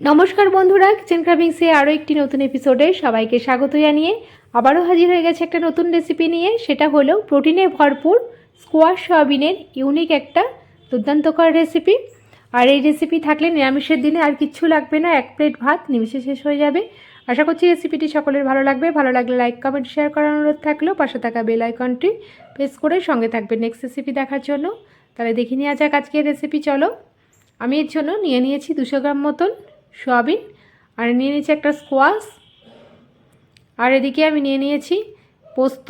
নমস্কার বন্ধুরা, কিচেন ক্রাভিংসে আরও একটি নতুন এপিসোডে সবাইকে স্বাগত জানিয়ে আবারও হাজির হয়ে গেছে একটা নতুন রেসিপি নিয়ে। সেটা হলো প্রোটিনে ভরপুর স্কোয়াশ সয়াবিনের ইউনিক একটা দুর্দান্তকর রেসিপি আর এই রেসিপি থাকলে নিরামিষের দিনে আর কিচ্ছু লাগবে না, এক প্লেট ভাত, নিমিষে শেষ হয়ে যাবে। আশা করছি রেসিপিটি সকলের ভালো লাগবে। ভালো লাগলে লাইক কমেন্ট শেয়ার করার অনুরোধ থাকলেও পাশে থাকা বেল আইকনটি প্রেস করে সঙ্গে থাকবে নেক্সট রেসিপি দেখার জন্য। তাহলে দেখে নেওয়া যাক আজকের রেসিপি চলো। আমি এর জন্য নিয়ে নিয়েছি দুশো গ্রাম মতন সয়াবিন আর নিয়ে নিয়েছি একটা স্কোয়াশ আর এদিকে আমি নিয়ে নিয়েছি পোস্ত,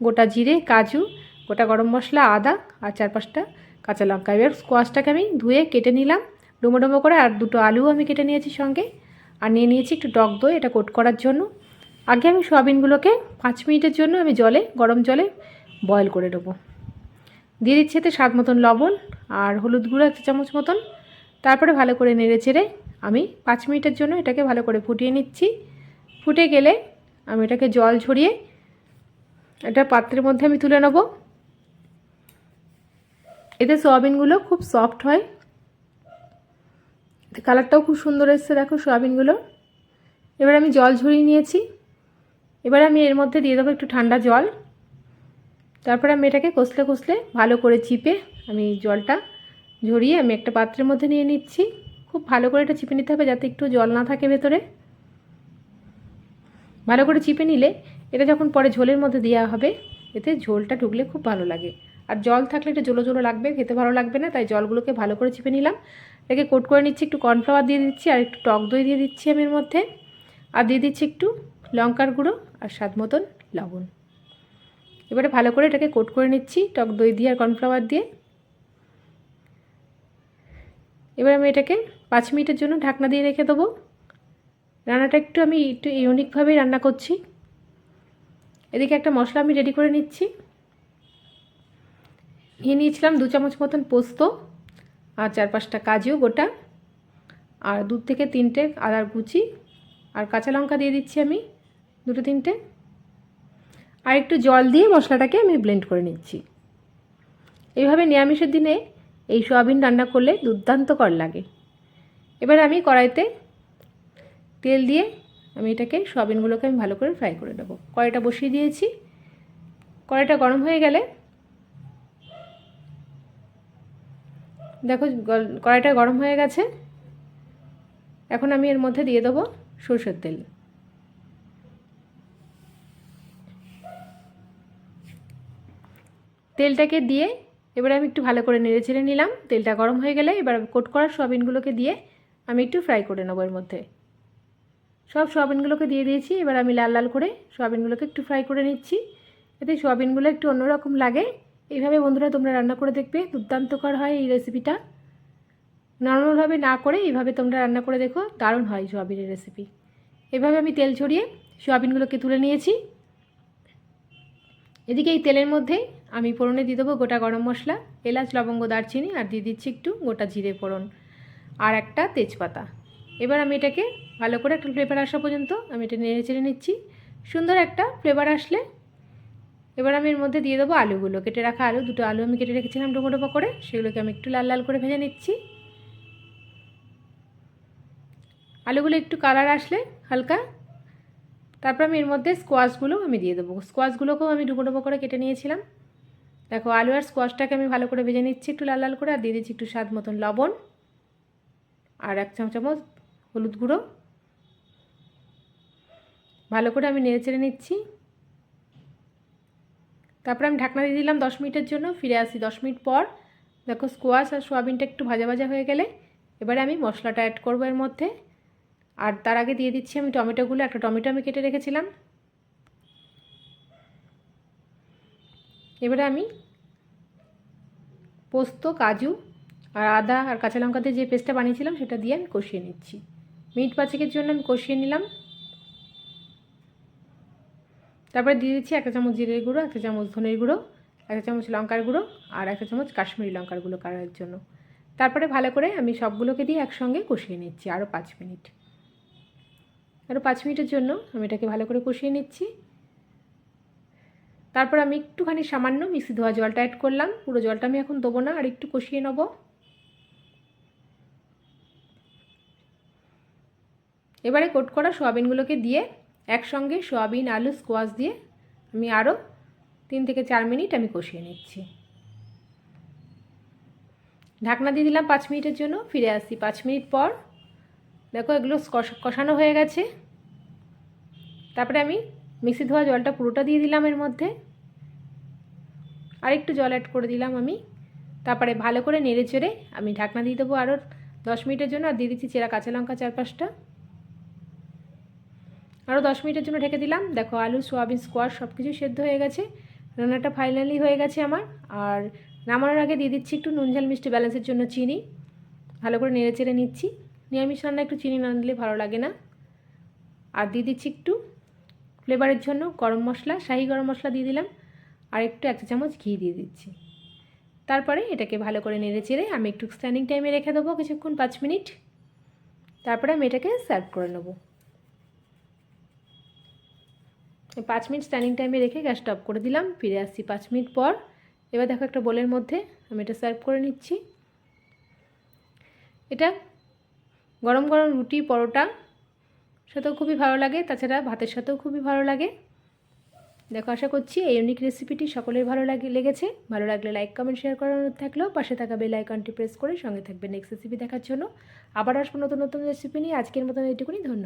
গোটা জিরে, কাজু, গোটা গরম মশলা, আদা, আর চার পাঁচটা কাঁচা লঙ্কা। এবার স্কোয়াশটাকে আমি ধুয়ে কেটে নিলাম ডুমো ডুমো করে, আর দুটো আলুও আমি কেটে নিয়েছি সঙ্গে। আর নিয়ে নিয়েছি একটু টক দই, এটা কোট করার জন্য। আগে আমি সোয়াবিনগুলোকে পাঁচ মিনিটের জন্য আমি জলে, গরম জলে বয়েল করে নেব। দিয়ে দিচ্ছি এতে স্বাদ মতন লবণ আর হলুদ গুঁড়ো একটা চামচ মতন। তারপরে ভালো করে নেড়ে চেড়ে আমি পাঁচ মিনিটের জন্য এটাকে ভালো করে ফুটিয়ে নিচ্ছি। ফুটে গেলে আমি এটাকে জল ঝরিয়ে এটা পাত্রের মধ্যে আমি তুলে নেব। এতে সয়াবিনগুলো খুব সফট হয়। কালারটাও খুব সুন্দর এসছে, দেখো সয়াবিনগুলো। এবার আমি জল ঝরিয়ে নিয়েছি। এবার আমি এর মধ্যে দিয়ে দেবো একটু ঠান্ডা জল। তারপরে আমি এটাকে কষলে কষলে ভালো করে চিপে আমি জলটা ঝরিয়ে আমি একটা পাত্রের মধ্যে নিয়ে নিচ্ছি। খুব ভালো করে এটা চিপে নিতে হবে যাতে একটু জল না থাকে ভেতরে। ভালো করে চিপে নিলে এটা যখন পরে ঝোলের মধ্যে দেওয়া হবে, এতে ঝোলটা ঢুকলে খুব ভালো লাগে। আর জল থাকলে এটা জলো জলো লাগবে, খেতে ভালো লাগবে না, তাই জলগুলোকে ভালো করে চিপে নিলাম। এটাকে কোট করে নিচ্ছি, একটু কর্নফ্লাওয়ার দিয়ে দিচ্ছি আর একটু টক দই দিয়ে দিচ্ছি আমি এর মধ্যে। আর দিয়ে দিচ্ছি একটু লঙ্কার গুঁড়ো আর স্বাদ মতন লবণ। এবারে ভালো করে এটাকে কোট করে নিচ্ছি, টক দই দিয়ে আর কর্নফ্লাওয়ার দিয়ে। এবার আমি এটাকে পাঁচ মিনিটের জন্য ঢাকনা দিয়ে রেখে দেবো। রান্নাটা একটু আমি একটু ইউনিকভাবেই রান্না করছি। এদিকে একটা মশলা আমি রেডি করে নিচ্ছি। নিয়ে নিয়েছিলাম দু চামচ মতন পোস্ত আর চার পাঁচটা কাজু গোটা আর দু থেকে তিনটে আদার কুচি আর কাঁচা লঙ্কা দিয়ে দিচ্ছি আমি দুটো তিনটে। আর একটু জল দিয়ে মশলাটাকে আমি ব্লেন্ড করে নিচ্ছি। এইভাবে নিরামিষের দিনে এই সোয়াবিন রান্না করলে দুর্দান্তকর লাগে। এবার আমি কড়াইতে তেল দিয়ে আমি এটাকে সোয়াবিনগুলোকে আমি ভালো করে ফ্রাই করে দেবো কড়াইটা বসিয়ে দিয়েছি। কড়াইটা গরম হয়ে গেলে দেখো কড়াইটা গরম হয়ে গেছে। এখন আমি এর মধ্যে দিয়ে দেবো সরষের তেল। তেলটাকে দিয়ে এবারে আমি একটু ভালো করে নেড়ে ছেড়ে নিলাম। তেলটা গরম হয়ে গেলে এবার কোট করা সোয়াবিনগুলোকে দিয়ে আমি একটু ফ্রাই করে নেব এর মধ্যে। সব সোয়াবিনগুলোকে দিয়ে দিয়েছি, এবার আমি লাল লাল করে সোয়াবিনগুলোকে একটু ফ্রাই করে নিচ্ছি। এতে সোয়াবিনগুলো একটু অন্যরকম লাগে। এইভাবে বন্ধুরা তোমরা রান্না করে দেখবে, দুর্দান্তকর হয় এই রেসিপিটা নর্মালভাবে না করে এইভাবে তোমরা রান্না করে দেখো, দারুণ হয় সোয়াবিনের রেসিপি এভাবে আমি তেল ছড়িয়ে সোয়াবিনগুলোকে তুলে নিয়েছি। এদিকে এই তেলের মধ্যে আমি ফোড়নে দিয়ে দেবো গোটা গরম মশলা, এলাচ, লবঙ্গ, দারচিনি, আর দিয়ে দিচ্ছি একটু গোটা জিরে ফোড়ন। আর একটা তেজপাতা। এবার আমি এটাকে ভালো করে একটা ফ্লেভার আসা পর্যন্ত আমি এটা নেড়ে চেড়ে নিচ্ছি। সুন্দর একটা ফ্লেভার আসলে। এবার আমি এর মধ্যে দিয়ে দেবো আলুগুলো। কেটে রাখা আলু, দুটো আলু আমি কেটে রেখেছিলাম ডোমো ডোমো করে। সেগুলোকে আমি একটু লাল লাল করে ভেজে নিচ্ছি। আলুগুলো একটু কালার আসলে হালকা। তারপর আমি এর মধ্যে স্কোয়াশগুলো আমি দিয়ে দেবো। স্কোয়াশগুলোকেও আমি ডুবো ডুবো করে কেটে নিয়েছিলাম। দেখো আলু আর স্কোয়াশটাকে আমি ভালো করে ভেজে নিচ্ছি একটু লাল লাল করে। আর দিয়ে দিচ্ছি একটু স্বাদ মতন লবণ। আর এক চামচ হলুদ গুঁড়ো। ভালো করে আমি নেড়ে চেড়ে নিচ্ছি। তারপর আমি ঢাকনা দিয়ে দিলাম দশ মিনিটের জন্য, ফিরে আসি দশ মিনিট পর। দেখো স্কোয়াশ আর সোয়াবিনটা একটু ভাজা ভাজা হয়ে গেলে এবারে আমি মশলাটা অ্যাড করব এর মধ্যে। আর তার আগে দিয়ে দিচ্ছি আমি টমেটোগুলো, একটা টমেটো আমি কেটে রেখেছিলাম। এবারে আমি পোস্ত, কাজু আর আদা আর কাঁচা লঙ্কা দিয়ে যে পেস্টটা বানিয়েছিলাম সেটা দিয়ে আমি কষিয়ে নিচ্ছি। মিট পাঁচেকের জন্য আমি কষিয়ে নিলাম। তারপরে দিয়ে দিচ্ছি একটা চামচ জিরের গুঁড়ো, একটা চামচ ধনের গুঁড়ো, একটা চামচ লঙ্কার গুঁড়ো আর একটা চামচ কাশ্মীরি লঙ্কার গুঁড়ো কালারের জন্য। তারপরে ভালো করে আমি সবগুলোকে দিয়ে একসঙ্গে কষিয়ে নিচ্ছি আরও পাঁচ মিনিট। আরও পাঁচ মিনিটের জন্য আমি এটাকে ভালো করে কষিয়ে নিচ্ছি। তারপর আমি একটুখানি সামান্য মিক্সি ধোয়া জলটা অ্যাড করলাম। পুরো জলটা আমি এখন দেবো না, আর একটু কষিয়ে নেব। এবারে কোট করা সোয়াবিনগুলোকে দিয়ে একসঙ্গে সোয়াবিন, আলু, স্কোয়াশ দিয়ে আমি আরও তিন থেকে চার মিনিট আমি কষিয়ে নিচ্ছি। ঢাকনা দিয়ে দিলাম পাঁচ মিনিটের জন্য, ফিরে আসছি পাঁচ মিনিট পর, দেখো এগুলো কষ- কষানো হয়ে গেছে। তারপরে আমি মিক্সি ধোয়া জলটা পুরোটা দিয়ে দিলাম এর মধ্যে। আর একটু জল অ্যাড করে দিলাম আমি। তারপরে ভালো করে নেড়ে চেড়ে আমি ঢাকনা দিয়ে দেবো আরও দশ মিনিটের জন্য, আর দিয়ে দিচ্ছি চেরা কাঁচা লঙ্কা চার পাঁচটা আরও দশ মিনিটের জন্য ঢেকে দিলাম। দেখো, আলু, সোয়াবিন স্কোয়াশ সব কিছু সেদ্ধ হয়ে গেছে। রান্নাটা ফাইনালি হয়ে গেছে আমার। আর নামানোর আগে দিয়ে দিচ্ছি একটু নুন, ঝাল, মিষ্টি ব্যালেন্সের জন্য চিনি। ভালো করে নেড়ে চেড়ে নিচ্ছি। নিরামিষ রান্না একটু চিনি না দিলে ভালো লাগে না। আর দিয়ে দিচ্ছি একটু ফ্লেভারের জন্য গরম মশলা, শাহি গরম মশলা দিয়ে দিলাম। আর একটু এক চামচ ঘি দিয়ে দিচ্ছি। তারপরে এটাকে ভালো করে নেড়ে চেড়ে আমি একটু স্ট্যান্ডিং টাইমে রেখে দেবো কিছুক্ষণ পাঁচ মিনিট। তারপরে আমি এটাকে সার্ভ করে নেব এই পাঁচ মিনিট স্ট্যান্ডিং টাইমে রেখে গ্যাসটা অফ করে দিলাম, ফিরে আসছি পাঁচ মিনিট পর। এবার দেখো একটা বোলের মধ্যে আমি এটা সার্ভ করে নিচ্ছি। এটা গরম গরম রুটি পরোটা সাথেও খুবই ভালো লাগে, তাছাড়া ভাতের সাথেও খুবই ভালো লাগে। দেখো, আশা করছি এই ইউনিক রেসিপিটি সকলের ভালো লাগে, লেগেছে। ভালো লাগলে লাইক কমেন্ট শেয়ার করার অনুরোধ থাকলেও পাশে থাকা বেল আইকনটি প্রেস করে সঙ্গে থাকবে নেক্সট রেসিপি দেখার জন্য। আবার আসব নতুন নতুন রেসিপি নিয়ে। আজকের মতন এইটুকুনি, ধন্যবাদ।